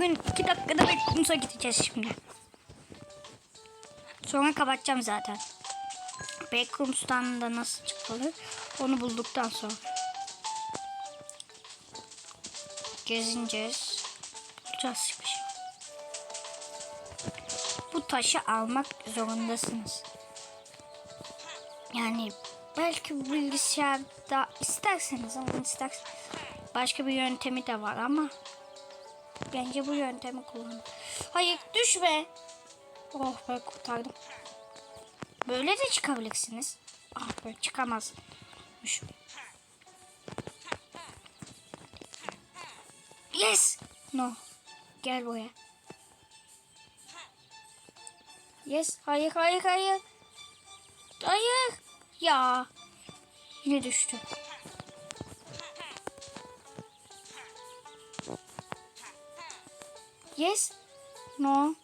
Bugün iki dakikada Backrooms'a gideceğiz şimdi. Sonra kapatacağım zaten. Backrooms'tan da nasıl çıkılır onu bulduktan sonra. Gezineceğiz. Bulacağız bir şey. Bu taşı almak zorundasınız. Yani belki bilgisayarda isterseniz ama isterseniz başka bir yöntemi de var ama bence bu yöntemi kullanın. Hayır düşme. Oh be kurtardım. Böyle de çıkabilirsiniz. Ah be çıkamazmışım. Yes. No. Gel buraya. Yes. Hayır hayır hayır. Hayır. Ya. Yine düştü. Yes. No.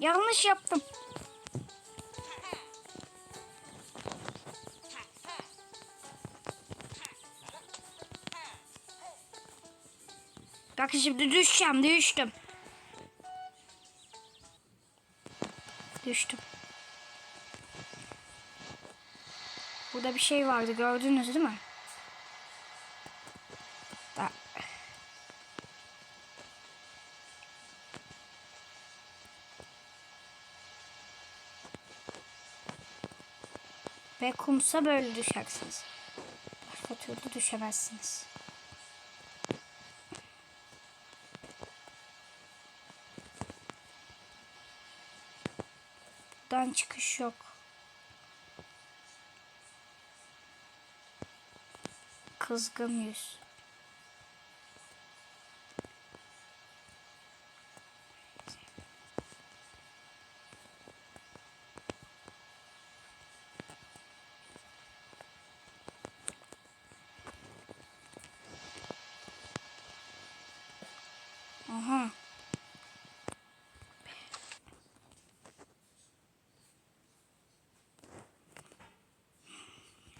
Yanlış yaptım. Bak şimdi düşeceğim, düştüm. Düştüm. Burada bir şey vardı, gördünüz değil mi? Da. Ve kumsa böyle düşersiniz. Başka türlü düşemezsiniz. Buradan çıkış yok. Kızgın yüz. Aha.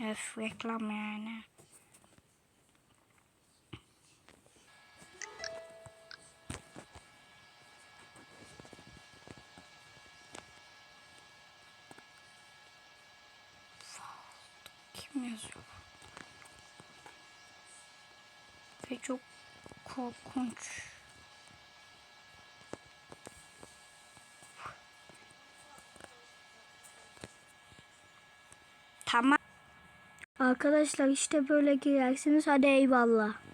Öf reklam yani. Kim yazıyor? Ve çok korkunç. Tamam. Arkadaşlar işte böyle girersiniz. Hadi eyvallah.